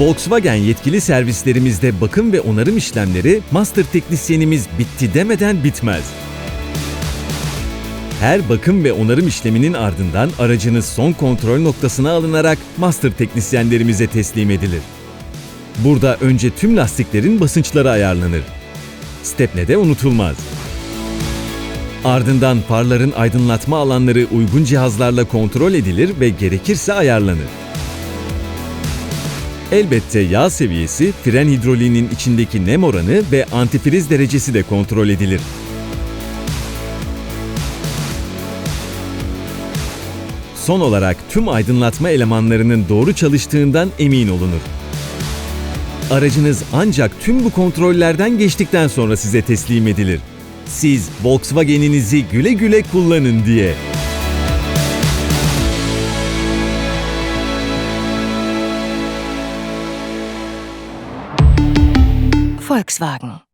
Volkswagen yetkili servislerimizde bakım ve onarım işlemleri master teknisyenimiz bitti demeden bitmez. Her bakım ve onarım işleminin ardından aracınız son kontrol noktasına alınarak master teknisyenlerimize teslim edilir. Burada önce tüm lastiklerin basınçları ayarlanır. Stepne'de unutulmaz. Ardından farların aydınlatma alanları uygun cihazlarla kontrol edilir ve gerekirse ayarlanır. Elbette yağ seviyesi, fren hidroliğinin içindeki nem oranı ve antifriz derecesi de kontrol edilir. Son olarak tüm aydınlatma elemanlarının doğru çalıştığından emin olunur. Aracınız ancak tüm bu kontrollerden geçtikten sonra size teslim edilir. Siz Volkswagen'inizi güle güle kullanın diye. Volkswagen.